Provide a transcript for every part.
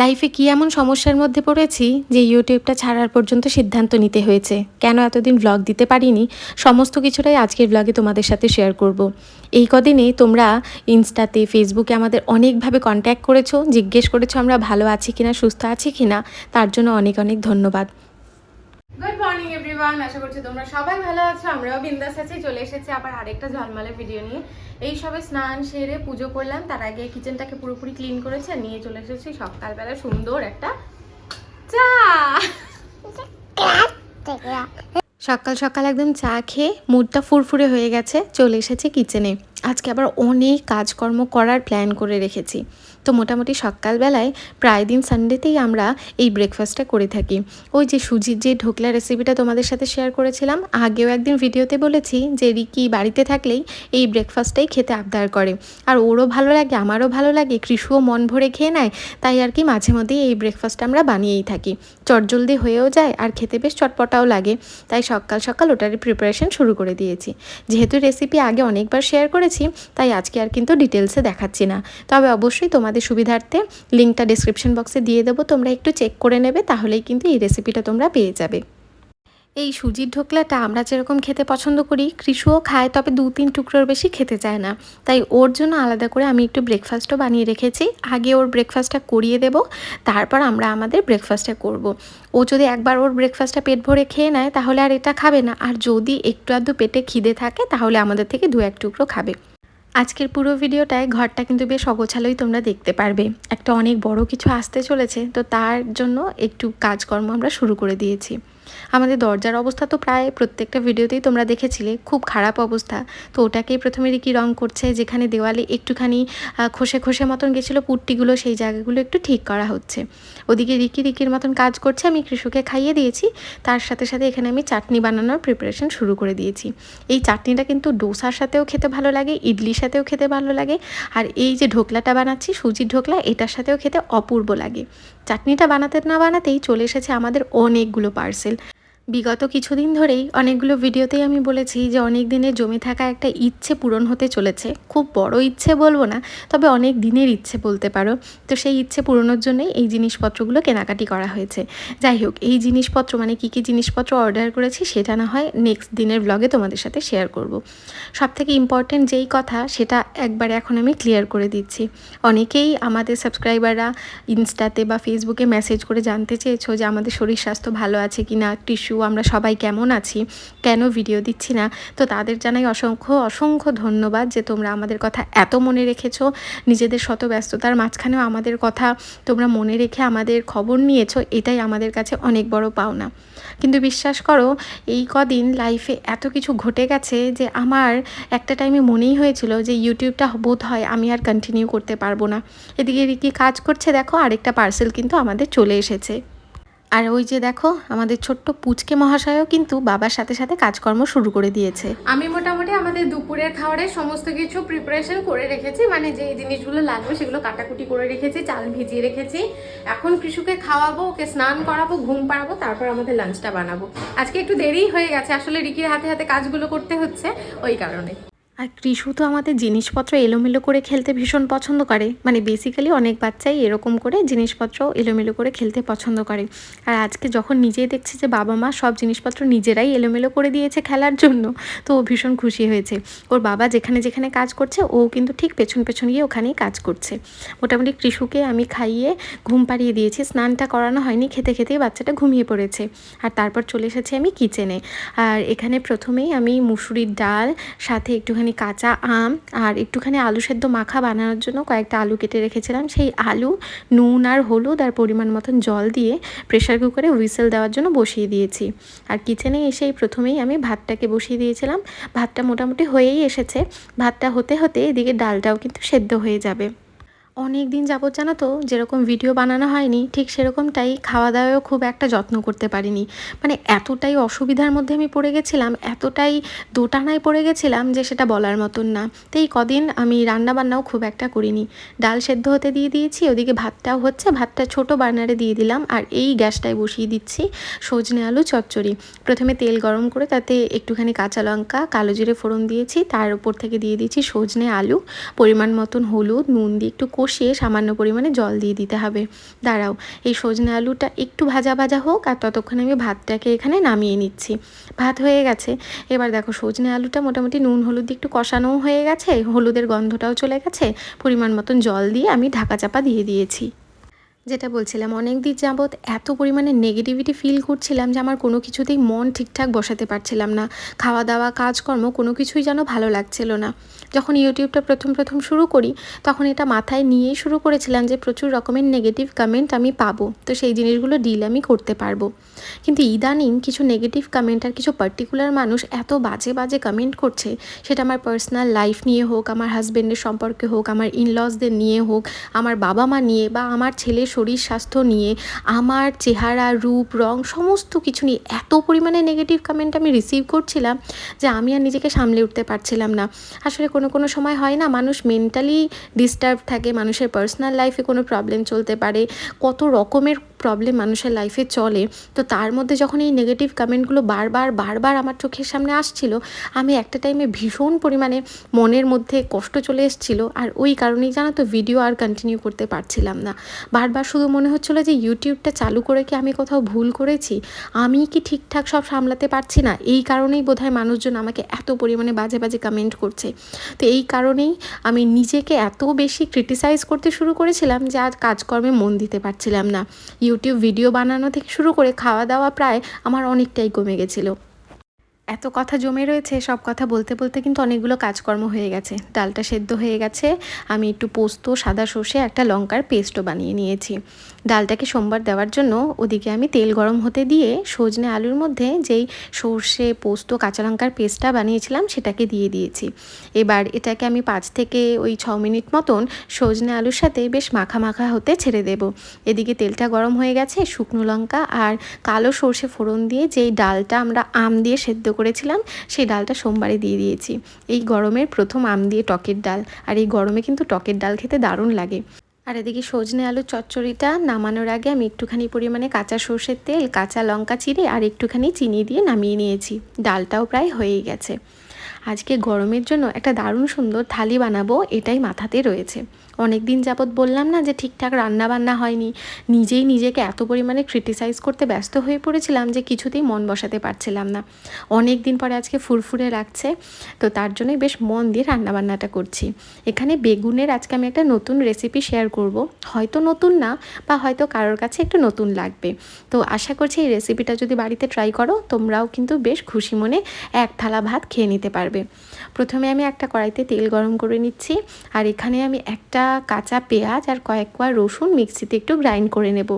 লাইফে কি এমন সমস্যার মধ্যে পড়েছি যে ইউটিউবটা ছাড়ার পর্যন্ত সিদ্ধান্ত নিতে হয়েছে? কেন এতদিন ব্লগ দিতে পারিনি? সমস্ত কিছুটাই আজকের ব্লগে তোমাদের সাথে শেয়ার করব। এই কদিনে তোমরা ইনস্টাতে ফেসবুকে আমাদের অনেকভাবে কন্ট্যাক্ট করেছ, জিজ্ঞেস করেছ আমরা ভালো আছি কিনা, সুস্থ আছি কিনা, তার জন্য অনেক অনেক ধন্যবাদ। গুড মর্নিং এভরিওয়ান আশা করছি তোমরা সবাই ভালো আছো, আমরাও বিন্দাস আছি। চলে এসেছি আবার আরেকটা ঝলমলে ভিডিও নিয়ে। এই সবে স্নান সেরে পুজো করলাম, তার আগে কিচেনটাকে পুরোপুরি ক্লিন করেছে, নিয়ে চলে এসেছি সকালবেলা সুন্দর একটা চা। সকাল সকাল একদম চা খেয়ে মুডটা ফুরফুরে হয়ে গেছে, চলে এসেছে কিচেনে আজকে আবার অনেক কাজকর্ম করার প্ল্যান করে রেখেছি। তো মোটামুটি সকালবেলায় প্রায় দিন সানডেতেই আমরা এই ব্রেকফাস্টটা করে থাকি। ওই যে সুজির যে ঢোকলা রেসিপিটা তোমাদের সাথে শেয়ার করেছিলাম, আগেও একদিন ভিডিওতে বলেছি যে রিকি বাড়িতে থাকলেই এই ব্রেকফাস্টটাই খেতে আবদার করে। আর ওরও ভালো লাগে, আমারও ভালো লাগে, কৃষুও মন ভরে খেয়ে নেয়, তাই আর কি মাঝে মধ্যেই এই ব্রেকফাস্ট আমরা বানিয়েই থাকি। চটজলদি হয়েও যায়, আর খেতে বেশ চটপটাও লাগে, তাই সকাল সকাল ওটার প্রিপারেশন শুরু করে দিয়েছি। যেহেতু রেসিপি আগে অনেকবার শেয়ার করেছি, তাই আজকে আর কিন্তু ডিটেলসে দেখাচ্ছি না। তবে অবশ্যই তোমাদের সুবিধার্থে লিঙ্কটা ডিসক্রিপশন বক্সে দিয়ে দেবো। তোমরা একটু চেক করে নেবে, তাহলেই কিন্তু এই রেসিপিটা তোমরা পেয়ে যাবে। এই সুজির ঢোকলাটা আমরা যেরকম খেতে পছন্দ করি, কৃষুও খায়, তবে দু তিন টুকরোর বেশি খেতে চায় না। তাই ওর জন্য আলাদা করে আমি একটু ব্রেকফাস্টও বানিয়ে রেখেছি। আগে ওর ব্রেকফাস্টটা করিয়ে দেব, তারপর আমরা আমাদের ব্রেকফাস্টটা করব। ও যদি একবার ওর ব্রেকফাস্টটা পেট ভরে খেয়ে নেয়, তাহলে আর এটা খাবে না। আর যদি একটু আধটু পেটে খিদে থাকে, তাহলে আমাদের থেকে দু এক টুকরো খাবে। আজকের পুরো ভিডিওটায় ঘরটা কিন্তু বেশ অগোছালোই তোমরা দেখতে পারবে। একটা অনেক বড় কিছু আসতে চলেছে, তো তার জন্য একটু কাজকর্ম আমরা শুরু করে দিয়েছি। আমাদের দরজার অবস্থা তো প্রায় প্রত্যেকটা ভিডিওতেই তোমরা দেখেছিলে, খুব খারাপ অবস্থা। তো ওটাকেই প্রথমে রিকি রং করছে, যেখানে দেওয়ালে একটুখানি খসে খসে মতন গেছিল পুট্টিগুলো, সেই জায়গাগুলো একটু ঠিক করা হচ্ছে। ওদিকে রিকি রিকির মতন কাজ করছে, আমি কৃষকে খাইয়ে দিয়েছি। তার সাথে সাথে এখানে আমি চাটনি বানানোর প্রিপারেশন শুরু করে দিয়েছি। এই চাটনিটা কিন্তু ডোসার সাথেও খেতে ভালো লাগে, ইডলির সাথেও খেতে ভালো লাগে। আর এই যে ঢোকলাটা বানাচ্ছি, সুজির ঢোকলা, এটার সাথেও খেতে অপূর্ব লাগে। চাটনিটা বানাতে না বানাতেই চলে এসেছে আমাদের অনেকগুলো পার্সেল বিগত কিছুদিন ধরেই অনেকগুলো ভিডিওতেই আমি বলেছি যে অনেক দিনের জমে থাকা একটা ইচ্ছে পূরণ হতে চলেছে। খুব বড় ইচ্ছে বলব না, তবে অনেক দিনের ইচ্ছে বলতে পারো। তো সেই ইচ্ছে পূরণের জন্যই এই জিনিসপত্রগুলো কেনাকাটি করা হয়েছে। যাই হোক, এই জিনিসপত্র মানে কী কী জিনিসপত্র অর্ডার করেছি সেটা না হয় নেক্সট দিনের ব্লগে তোমাদের সাথে শেয়ার করব। সব থেকে ইম্পর্টেন্ট যেই কথা সেটা একবারে এখন আমি ক্লিয়ার করে দিচ্ছি। অনেকেই আমাদের সাবস্ক্রাইবাররা ইনস্টাতে বা ফেসবুকে মেসেজ করে জানতে চেয়েছো যে আমাদের শরীর স্বাস্থ্য ভালো আছে কি না টিস্যু আমরা সবাই কেমন আছি? কেন ভিডিও দিচ্ছি না? তো তাদের জানাই অসংখ্য অসংখ্য ধন্যবাদ যে তোমরা আমাদের কথা এত মনে রেখেছো। নিজেদের শত ব্যস্ততার মাঝখানেও আমাদের কথা তোমরা মনে রেখে আমাদের খবর নিয়েছো, এটাই আমাদের কাছে অনেক বড় পাওনা। কিন্তু বিশ্বাস করো, এই কদিন লাইফে এত কিছু ঘটে গেছে যে আমার একটা টাইমে মনেই হয়েছিল যে ইউটিউবটা বোধ হয় আমি আর কন্টিনিউ করতে পারব না। এদিকে কি কাজ করছে, দেখো আরেকটা পার্সেল কিন্তু আমাদের চলে এসেছে। আর ওই যে দেখো, আমাদের ছোট্ট পুচকে মহাশয়ও কিন্তু বাবার সাথে সাথে কাজকর্ম শুরু করে দিয়েছে। আমি মোটামুটি আমাদের দুপুরের খাবারের সমস্ত কিছু প্রিপারেশন করে রেখেছি মানে যে জিনিসগুলো লাগবে সেগুলো কাটাকুটি করে রেখেছি, চাল ভিজিয়ে রেখেছি। এখন কৃষুকে খাওয়াবো, ওকে স্নান করাবো, ঘুম পাড়াবো, তারপর আমাদের লাঞ্চটা বানাবো। আজকে একটু দেরি হয়ে গেছে, আসলে রিকির হাতে হাতে কাজগুলো করতে হচ্ছে, ওই কারণে। আর কৃষু তো আমাদের জিনিসপত্র এলোমেলো করে খেলতে ভীষণ পছন্দ করে। মানে বেসিক্যালি অনেক বাচ্চাই এরকম করে জিনিসপত্র এলোমেলো করে খেলতে পছন্দ করে। আর আজকে যখন নিজেই দেখছি যে বাবা মা সব জিনিসপত্র নিজেরাই এলোমেলো করে দিয়েছে খেলার জন্য, তো ও ভীষণ খুশি হয়েছে। ওর বাবা যেখানে যেখানে কাজ করছে, ও কিন্তু ঠিক পেছন পেছন গিয়ে ওখানেই কাজ করছে। মোটামুটি কৃষুকে আমি খাইয়ে ঘুম পাড়িয়ে দিয়েছি, স্নানটা করানো হয়নি, খেতে খেতেই বাচ্চাটা ঘুমিয়ে পড়েছে। আর তারপর চলে এসেছি আমি কিচেনে আর এখানে প্রথমেই আমি মুসুরির ডাল, সাথে একটুখানি একটুখানি কাঁচা আম আর একটুখানি আলু সেদ্ধ মাখা বানানোর জন্য কয়েকটা আলু কেটে রেখেছিলাম। সেই আলু, নুন আর হলুদ আর পরিমাণ মতন জল দিয়ে প্রেশার কুকারে হুইসেল দেওয়ার জন্য বসিয়ে দিয়েছি। আর কিচেনে এসেই প্রথমেই আমি ভাতটাকে বসিয়ে দিয়েছিলাম। ভাতটা মোটামুটি হয়েই এসেছে। ভাতটা হতে হতে এদিকে ডালটাও কিন্তু সেদ্ধ হয়ে যাবে। অনেক দিন যাবত জানো তো, যেরকম ভিডিও বানানো হয়নি, ঠিক সেরকমটাই খাওয়া দাওয়াও খুব একটা যত্ন করতে পারিনি। মানে এতটাই অসুবিধার মধ্যে আমি পড়ে গেছিলাম, এতটাই দোটানায় পড়ে গেছিলাম যে সেটা বলার মতন না। তো এই কদিন আমি রান্না বান্নাও খুব একটা করিনি। ডাল সেদ্ধ হতে দিয়ে দিয়েছি, ওদিকে ভাতটাও হচ্ছে, ভাতটা ছোট বার্নারে দিয়ে দিলাম, আর এই গ্যাসটায় বসিয়ে দিচ্ছি সজনে আলু চচ্চড়ি। প্রথমে তেল গরম করে তাতে একটুখানি কাঁচা লঙ্কা, কালো জিরে ফোড়ন দিয়েছি, তার উপর থেকে দিয়ে দিয়েছি সজনে আলু, পরিমাণ মতন হলুদ, নুন দিয়ে একটু কষিয়ে সামান্য পরিমাণে জল দিয়ে দিতে হবে। দাঁড়াও, এই সজনে আলুটা একটু ভাজা ভাজা হোক আর ততক্ষণে আমি ভাতটাকে এখানে নামিয়ে নিচ্ছি। ভাত হয়ে গেছে। এবার দেখো, সজনে আলুটা মোটামুটি নুন, হলুদ দিয়ে একটু কষানোও হয়ে গেছে। হলুদের গন্ধটাও চলে গেছে। পরিমাণ মতন জল দিয়ে আমি ঢাকা চাপা দিয়ে দিয়েছি। যেটা বলছিলাম অনেক দিন যাবৎ এত পরিমাণে নেগেটিভিটি ফিল করছিলাম যে আমার কোনো কিছুতেই মন ঠিকঠাক বসাতে পারছিলাম না। খাওয়া দাওয়া, কাজকর্ম কোনো কিছুই যেন ভালো লাগছিল না। যখন ইউটিউবটা প্রথম প্রথম শুরু করি, তখন এটা মাথায় নিয়েই শুরু করেছিলাম যে প্রচুর রকমের নেগেটিভ কমেন্ট আমি পাবো। তো সেই জিনিসগুলো ডিল আমি করতে পারব। কিন্তু ইদানিং কিছু নেগেটিভ কমেন্ট আর কিছু পার্টিকুলার মানুষ এত বাজে বাজে কমেন্ট করছে, সেটা আমার পার্সোনাল লাইফ নিয়ে হোক, আমার হাজব্যান্ডের সম্পর্কে হোক, আমার ইনলসদের নিয়ে হোক, আমার বাবা মা নিয়ে বা আমার ছেলের শরীর স্বাস্থ্য নিয়ে আমার চেহারা, রূপ, রং সমস্ত কিছু নিয়ে এত পরিমাণে নেগেটিভ কমেন্ট আমি রিসিভ করছিলাম যে আমি আর নিজেকে সামলে উঠতে পারছিলাম না। আসলে কোনো কোনো সময় হয় না, মানুষ মেন্টালি ডিস্টার্ব থাকে, মানুষের পার্সোনাল লাইফে কোনো প্রবলেম চলতে পারে, কত রকমের প্রবলেম মানুষের লাইফে চলে, তো তার মধ্যে যখন এই নেগেটিভ কমেন্টগুলো বারবার বারবার আমার চোখের সামনে আসছিল, আমি একটা টাইমে ভীষণ পরিমাণে মনের মধ্যে কষ্ট চলে এসেছিল, আর ওই কারণেই জানো তো ভিডিও আর কন্টিনিউ করতে পারছিলাম না। বারবার শুধু মনে হচ্ছিল যে ইউটিউবটা চালু করে কি আমি কোথাও ভুল করেছি? আমি কি ঠিকঠাক সব সামলাতে পারছি না? এই কারণেই বোধহয় মানুষজন আমাকে এত পরিমাণে বাজে বাজে কমেন্ট করছে। তো এই কারণেই আমি নিজেকে এত বেশি ক্রিটিসাইজ করতে শুরু করেছিলাম যে আর কাজকর্মে মন দিতে পারছিলাম না। ইউটিউব ভিডিও বানানো থেকে শুরু করে খাওয়া দাওয়া প্রায় আমার অনেকটাই কমে গেছিল। এত কথা জমে রয়েছে, সব কথা বলতে বলতে কিন্তু অনেকগুলো কাজকর্ম হয়ে গেছে। ডালটা সেদ্ধ হয়ে গেছে, আমি একটু পোস্ত, সাদা সর্ষে, একটা লঙ্কার পেস্টও বানিয়ে নিয়েছি। ডালটাকে সোমবার দেওয়ার জন্য ওদিকে আমি তেল গরম হতে দিয়ে সজনে আলুর মধ্যে যেই সর্ষে, পোস্ত, কাঁচা লঙ্কার পেস্টটা বানিয়েছিলাম সেটাকে দিয়ে দিয়েছি। এবার এটাকে আমি পাঁচ থেকে ওই ছ মিনিট মতন সজনে আলুর সাথে বেশ মাখা মাখা হতে ছেড়ে দেব। এদিকে তেলটা গরম হয়ে গেছে, শুকনো লঙ্কা আর কালো সর্ষে ফোড়ন দিয়ে যেই ডালটা আমরা আম দিয়ে সেদ্ধ করেছিলাম, সেই ডালটা সোমবারে দিয়ে দিয়েছি। এই গরমের প্রথম আম দিয়ে টকের ডাল, আর এই গরমে কিন্তু টকের ডাল খেতে দারুণ লাগে। আর এদিকে সজনে আলু চচ্চড়িটা নামানোর আগে আমি একটুখানি পরিমাণে কাঁচা সর্ষের তেল, কাঁচা লঙ্কা চিড়ে আর একটুখানি চিনি দিয়ে নামিয়ে নিয়েছি। ডালটাও প্রায় হয়েই গেছে। আজকে গরমের জন্য একটা দারুণ সুন্দর থালি বানাবো, এটাই মাথাতে রয়েছে। অনেক দিন যাবৎ বললাম না যে ঠিকঠাক রান্না বান্না হয়নি। নিজেই নিজেকে এত পরিমাণে ক্রিটিসাইজ করতে ব্যস্ত হয়ে পড়েছিলাম যে কিছুতেই মন বসাতে পারছিলাম না। অনেক দিন পরে আজকে ফুরফুরে রাখছে তো তার জন্যই বেশ মন দিয়ে রান্নাবান্নাটা করছি। এখানে বেগুনের আজকে আমি একটা নতুন রেসিপি শেয়ার করব। হয়তো নতুন না, বা হয়তো কারোর কাছে একটু নতুন লাগবে। তো আশা করছি এই রেসিপিটা যদি বাড়িতে ট্রাই করো, তোমরাও কিন্তু বেশ খুশি মনে এক থালা ভাত খেয়ে নিতে পারবে। প্রথমে আমি একটা কড়াইতে তেল গরম করে নিচ্ছি, আর এখানে আমি একটা কাঁচা পেঁয়াজ আর কয়েক কোয়া রসুন মিক্সিতে একটু গ্রাইন্ড করে নেব।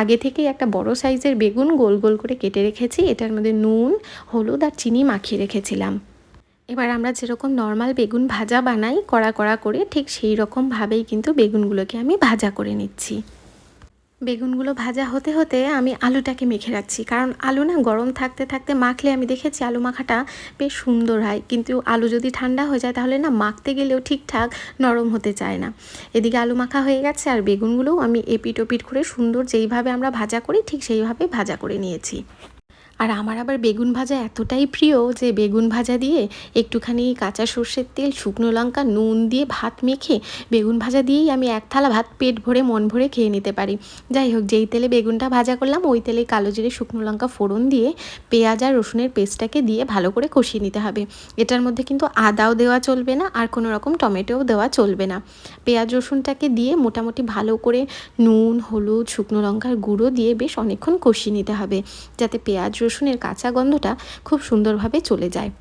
আগে থেকেই একটা বড় সাইজের বেগুন গোল গোল করে কেটে রেখেছি, এটার মধ্যে নুন, হলুদ আর চিনি মাখিয়ে রেখেছিলাম। এবার আমরা যেরকম নর্মাল বেগুন ভাজা বানাই কড়া কড়া করে, ঠিক সেই রকমভাবেই কিন্তু বেগুনগুলোকে আমি ভাজা করে নিচ্ছি। বেগুনগুলো ভাজা হতে হতে আমি আলুটাকে মেখে রাখছি। কারণ আলু না গরম থাকতে থাকতে মাখলে আমি দেখেছি আলু মাখাটা বেশ সুন্দর হয়। কিন্তু আলু যদি ঠান্ডা হয়ে যায় তাহলে না মাখতে গেলেও ঠিকঠাক নরম হতে চায় না। এদিকে আলু মাখা হয়ে গেছে আর বেগুনগুলোও আমি এপিট ওপিট করে সুন্দর যেইভাবে আমরা ভাজা করি ঠিক সেইভাবে ভাজা করে নিয়েছি। আর আমার আবার বেগুন ভাজা এতটাই প্রিয় যে বেগুন ভাজা দিয়ে একটুখানি কাঁচা সর্ষের তেল, শুকনো লঙ্কা, নুন দিয়ে ভাত মেখে বেগুন ভাজা দিয়েই আমি এক থালা ভাত পেট ভরে, মন ভরে খেয়ে নিতে পারি। যাই হোক, যেই তেলে বেগুনটা ভাজা করলাম, ওই তেলে কালো জিরে, শুকনো লঙ্কা ফোড়ন দিয়ে পেঁয়াজ আর রসুনের পেস্টটাকে দিয়ে ভালো করে কষিয়ে নিতে হবে। এটার মধ্যে কিন্তু আদাও দেওয়া চলবে না আর কোনো রকম টমেটোও দেওয়া চলবে না। পেঁয়াজ, রসুনটাকে দিয়ে মোটামুটি ভালো করে নুন, হলুদ, শুকনো লঙ্কার গুঁড়ো দিয়ে বেশ অনেকক্ষণ কষিয়ে নিতে হবে। যাতে পেঁয়াজ রসুনের কাঁচা গন্ধটা খুব সুন্দরভাবে চলে যায়।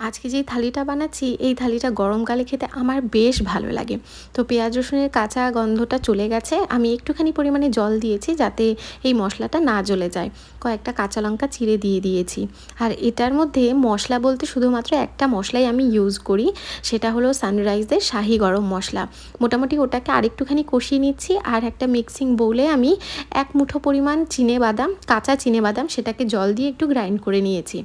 আজকে যেই থালিটা বানাচ্ছি, এই থালিটা গরমকালে খেতে আমার বেশ ভালো লাগে। তো পেঁয়াজ রসুনের কাঁচা গন্ধটা চলে গেছে, আমি একটুখানি পরিমাণে জল দিয়েছি যাতে এই মশলাটা না জ্বলে যায়। কয়েকটা কাঁচা লঙ্কা চিড়ে দিয়ে দিয়েছি। আর এটার মধ্যে মশলা বলতে শুধুমাত্র একটা মশলাই আমি ইউজ করি, সেটা হলো সানরাইজের শাহি গরম মশলা। মোটামুটি ওটাকে আরেকটুখানি কষিয়ে নিচ্ছি আর একটা মিক্সিং বোলে আমি এক মুঠো পরিমাণ চিনে বাদাম, কাঁচা চিনে বাদাম সেটাকে জল দিয়ে একটু গ্রাইন্ড করে নিয়েছি।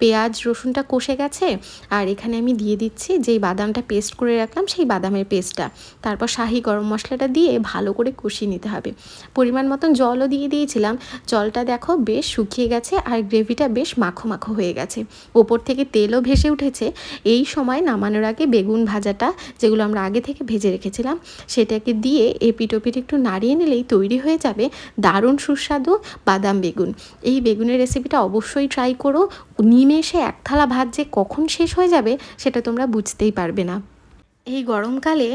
পেঁয়াজ, রসুনটা কষে গেছে আর এখানে আমি দিয়ে দিচ্ছি যেই বাদামটা পেস্ট করে রাখলাম সেই বাদামের পেস্টটা তারপর শাহি গরম মশলাটা দিয়ে ভালো করে কষিয়ে নিতে হবে। পরিমাণ মতন জলও দিয়ে দিয়েছিলাম। জলটা দেখো বেশ শুকিয়ে গেছে আর গ্রেভিটা বেশ মাখো মাখো হয়ে গেছে। ওপর থেকে তেলও ভেসে উঠেছে। এই সময় নামানোর আগে বেগুন ভাজাটা, যেগুলো আমরা আগে থেকে ভেজে রেখেছিলাম, সেটাকে দিয়ে এপিট ওপিট একটু নাড়িয়ে নিলেই তৈরি হয়ে যাবে দারুণ সুস্বাদু বাদাম বেগুন। এই বেগুনের রেসিপিটা অবশ্যই ট্রাই করো। নিমেষে এক থালা ভাত যে কখন শেষ হয়ে যাবে, সেটা তোমরা বুঝতেই পারবে না। এই গরমকালে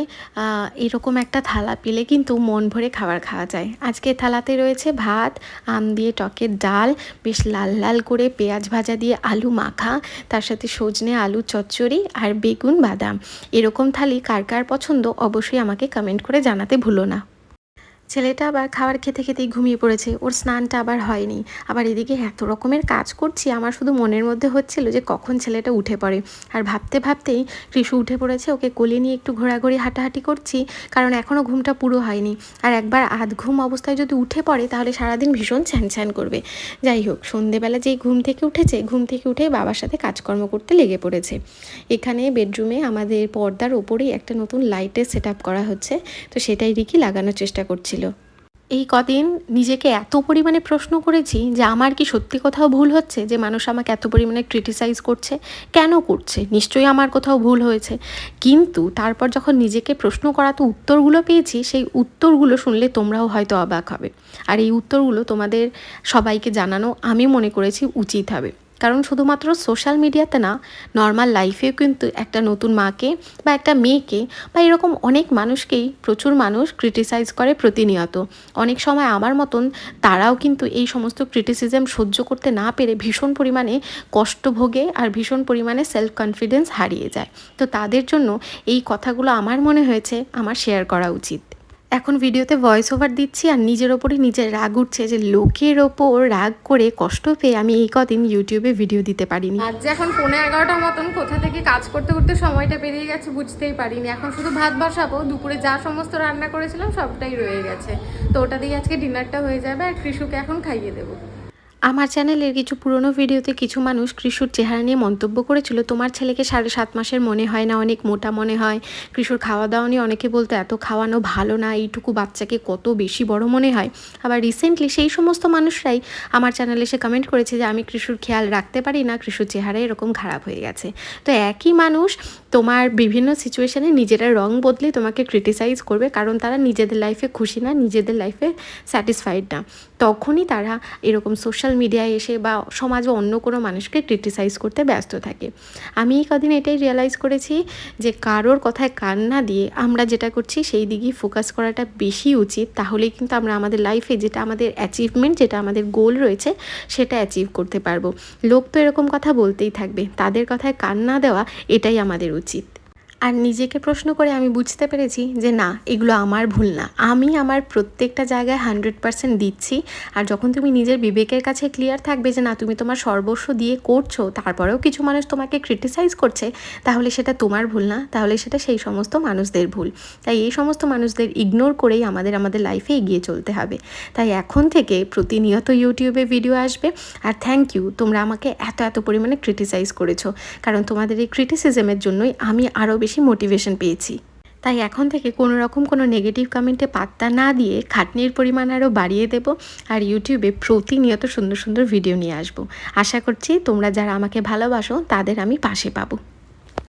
এরকম একটা থালা পিলে কিন্তু মন ভরে খাবার খাওয়া যায়। আজকে থালাতে রয়েছে ভাত, আম দিয়ে টকের ডাল, বেশ লাল লাল করে পেঁয়াজ ভাজা দিয়ে আলু মাখা, তার সাথে সজনে আলু চচ্চড়ি আর বেগুন বাদাম। এরকম থালি কার কার পছন্দ অবশ্যই আমাকে কমেন্ট করে জানাতে ভুলো না। ছেলেটা আবার খাবার খেতে খেতেই ঘুমিয়ে পড়েছে। ওর স্নানটা আবার হয়নি। আবার এদিকে এত রকমের কাজ করছি, আমার শুধু মনের মধ্যে হচ্ছিল যে কখন ছেলেটা উঠে পড়ে। আর ভাবতে ভাবতেই কৃষু উঠে পড়েছে, ওকে কোলে নিয়ে একটু ঘোরাঘুরি, হাঁটাহাঁটি করছি, কারণ এখনও ঘুমটা পুরো হয়নি। আর একবার আধ ঘুম অবস্থায় যদি উঠে পড়ে, তাহলে সারাদিন ভীষণ ছ্যান করবে। যাই হোক, সন্ধেবেলা যেই ঘুম থেকে উঠেছে, ঘুম থেকে উঠে বাবার সাথে কাজকর্ম করতে লেগে পড়েছে। এখানে বেডরুমে আমাদের পর্দার ওপরেই একটা নতুন লাইটের সেট করা হচ্ছে, তো সেটাই রিকি লাগানোর চেষ্টা করছিল এই কদিন নিজেকে এত পরিমাণে প্রশ্ন করেছি যে আমার কি সত্যি কোথাও ভুল হচ্ছে? যে মানুষ আমাকে এত পরিমাণে ক্রিটিসাইজ করছে? কেন করছে? নিশ্চয়ই আমার কোথাও ভুল হয়েছে। কিন্তু তারপর যখন নিজেকে প্রশ্ন করা তো উত্তরগুলো পেয়েছি, সেই উত্তরগুলো শুনলে তোমরাও হয়তো অবাক হবে। আর এই উত্তরগুলো তোমাদের সবাইকে জানানো আমি মনে করেছি উচিত হবে। কারণ শুধুমাত্র সোশ্যাল মিডিয়াতে না নর্মাল লাইফেও কিন্তু একটা নতুন মাকে বা একটা মেয়েকে বা এরকম অনেক মানুষকেই প্রচুর মানুষ ক্রিটিসাইজ করে প্রতিনিয়ত। অনেক সময় আমার মতন তারাও কিন্তু এই সমস্ত ক্রিটিসিজম সহ্য করতে না পেরে ভীষণ পরিমাণে কষ্ট ভোগে আর ভীষণ পরিমাণে সেলফ কনফিডেন্স হারিয়ে যায়। তো তাদের জন্য এই কথাগুলো আমার মনে হয়েছে, আমার শেয়ার করা উচিত। এখন ভিডিওতে ভয়েস ওভার দিচ্ছি আর নিজের ওপরই নিজের রাগ উঠছে যে লোকের ওপর রাগ করে কষ্ট পেয়ে আমি এই কদিন ইউটিউবে ভিডিও দিতে পারিনি। আজ যে এখন পনেরো এগারোটার মতন, কোথা থেকে কাজ করতে করতে সময়টা পেরিয়ে গেছে বুঝতেই পারিনি। এখন শুধু ভাত বসাবো, দুপুরে যা সমস্ত রান্না করেছিলাম সবটাই রয়ে গেছে। তো ওটা দিয়ে আজকে ডিনারটা হয়ে যাবে আর কৃষুকে এখন খাইয়ে দেবো। আমার চ্যানেলের কিছু পুরনো ভিডিওতে কিছু মানুষ কৃষুর চেহারা নিয়ে মন্তব্য করেছিল, তোমার ছেলেকে সাড়ে সাত মাসের মনে হয় না, অনেক মোটা মনে হয়। কৃষুর খাওয়া দাওয়া নিয়ে অনেকে বলতো, এত খাওয়ানো ভালো না, এইটুকু বাচ্চাকে কত বেশি বড় মনে হয়? আবার রিসেন্টলি সেই সমস্ত মানুষরাই আমার চ্যানেলে এসে কমেন্ট করেছে যে, আমি কৃষুর খেয়াল রাখতে পারি না, কৃষুর চেহারা এরকম খারাপ হয়ে গেছে। তো একই মানুষ তোমার বিভিন্ন সিচুয়েশনে নিজেরা রং বদলে তোমাকে ক্রিটিসাইজ করবে, কারণ তারা নিজেদের লাইফে খুশি না, নিজেদের লাইফে স্যাটিসফাইড না। তখনই তারা এরকম সোশ্যাল মিডিয়ায় এসে বা সমাজ অন্য কোনো মানুষকে ক্রিটিসাইজ করতে ব্যস্ত থাকে। আমি এই কদিন এটাই রিয়েলাইজ করেছি যে কারোর কথায় কান না দিয়ে আমরা যেটা করছি সেই দিকেই ফোকাস করাটা বেশি উচিত। তাহলেই কিন্তু আমরা আমাদের লাইফে যেটা আমাদের অ্যাচিভমেন্ট যেটা আমাদের গোল রয়েছে, সেটা অ্যাচিভ করতে পারব। লোক তো এরকম কথা বলতেই থাকবে। তাদের কথায় কান না দেওয়া এটাই আমাদের উচিত। আর নিজেকে প্রশ্ন করে আমি বুঝতে পেরেছি যে না, এগুলো আমার ভুল না। আমি আমার প্রত্যেকটা জায়গায় হান্ড্রেড পার্সেন্ট দিচ্ছি। আর যখন তুমি নিজের বিবেকের কাছে ক্লিয়ার থাকবে যে না, তুমি তোমার সর্বস্ব দিয়ে করছ, তারপরেও কিছু মানুষ তোমাকে ক্রিটিসাইজ করছে, তাহলে সেটা তোমার ভুল না, তাহলে সেটা সেই সমস্ত মানুষদের ভুল। তাই এই সমস্ত মানুষদের ইগনোর করেই আমাদের আমাদের লাইফে এগিয়ে চলতে হবে। তাই এখন থেকে প্রতিনিয়ত ইউটিউবে ভিডিও আসবে। আর থ্যাংক ইউ তোমরা আমাকে এত এত পরিমাণে ক্রিটিসাইজ করেছ। কারণ তোমাদের এই ক্রিটিসিজমের জন্যই আমি আরও বেশি মোটিভেশন পেয়েছি। তাই এখন থেকে কোনো রকম কোনো নেগেটিভ কমেন্টে পাত্তা না দিয়ে খাটনির পরিমাণ আরও বাড়িয়ে দেব আর ইউটিউবে প্রতিনিয়ত সুন্দর সুন্দর ভিডিও নিয়ে আসব। আশা করছি তোমরা যারা আমাকে ভালোবাসো তাদের আমি পাশে পাবো।